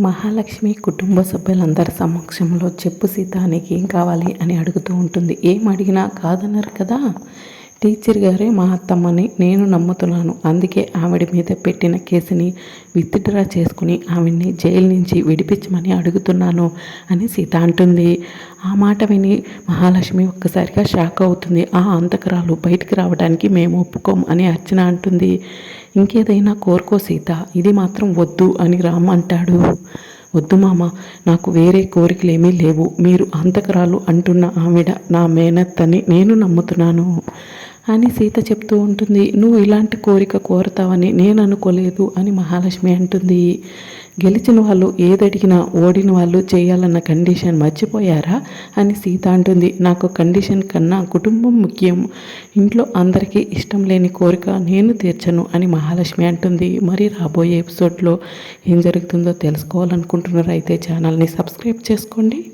మహాలక్ష్మి కుటుంబ సభ్యులందరి సమక్షంలో చెప్పు సీత నీకు ఏం కావాలి అని అడుగుతూ ఉంటుంది. ఏం అడిగినా కాదన్నారు కదా? టీచర్ గారే మా అత్తమ్మని నేను నమ్ముతున్నాను. అందుకే ఆవిడ మీద పెట్టిన కేసుని విత్డ్రా చేసుకుని ఆవిడ్ని జైలు నుంచి విడిపించమని అడుగుతున్నాను అని సీత అంటుంది. ఆ మాట విని మహాలక్ష్మి ఒక్కసారిగా షాక్ అవుతుంది. ఆ అంతకరాలు బయటికి రావడానికి మేము ఒప్పుకోం అని అర్చన అంటుంది. ఇంకేదైనా కోరుకో సీత ఇది మాత్రం వద్దు అని రామ్ అంటాడు. వద్దు మామ నాకు వేరే కోరికలు ఏమీ లేవు. మీరు అంతకరాలు అంటున్న ఆవిడ నా మేనత్తని నేను నమ్ముతున్నాను. అని సీత చెప్తూ ఉంటుంది. నువ్వు ఇలాంటి కోరిక కోరుతావని నేను అనుకోలేదు అని మహాలక్ష్మి అంటుంది. గెలిచిన వాళ్ళు ఏదడిగినా ఓడిన వాళ్ళు చేయాలన్న కండిషన్ మర్చిపోయారా? అని సీత అంటుంది. నాకు కండిషన్ కన్నా కుటుంబం ముఖ్యం. ఇంట్లో అందరికీ ఇష్టం లేని కోరిక నేను తీర్చను అని మహాలక్ష్మి అంటుంది. మరి రాబోయే ఎపిసోడ్లో ఏం జరుగుతుందో తెలుసుకోవాలనుకుంటున్నారు? అయితే ఛానల్ని సబ్స్క్రైబ్ చేసుకోండి.